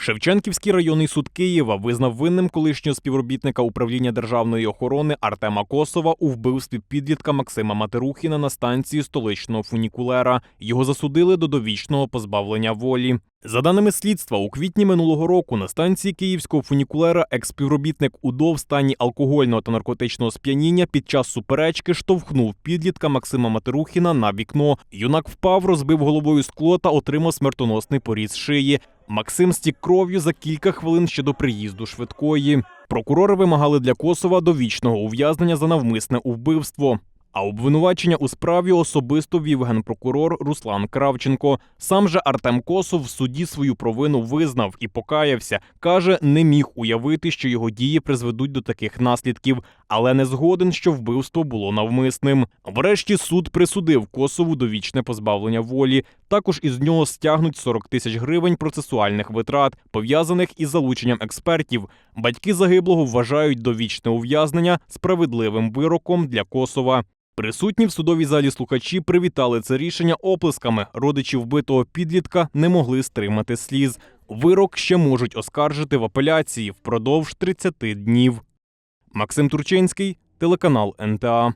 Шевченківський районний суд Києва визнав винним колишнього співробітника управління державної охорони Артема Косова у вбивстві підлітка Максима Матерухіна на станції столичного фунікулера. Його засудили до довічного позбавлення волі. За даними слідства, у квітні минулого року на станції київського фунікулера експівробітник УДО в стані алкогольного та наркотичного сп'яніння під час суперечки штовхнув підлітка Максима Матерухіна на вікно. Юнак впав, розбив головою скло та отримав смертоносний поріз шиї. Максим стік кров'ю за кілька хвилин ще до приїзду швидкої. Прокурори вимагали для Косова довічного ув'язнення за навмисне вбивство. А обвинувачення у справі особисто вів генпрокурор Руслан Кравченко. Сам же Артем Косов в суді свою провину визнав і покаявся. каже, не міг уявити, що його дії призведуть до таких наслідків, але не згоден, що вбивство було навмисним. Врешті суд присудив Косову довічне позбавлення волі. Також із нього стягнуть 40 тисяч гривень процесуальних витрат, пов'язаних із залученням експертів. Батьки загиблого вважають довічне ув'язнення справедливим вироком для Косова. Присутні в судовій залі слухачі привітали це рішення оплесками. Родичі вбитого підлітка не могли стримати сліз. Вирок ще можуть оскаржити в апеляції впродовж 30 днів. Максим Турчинський, телеканал НТА.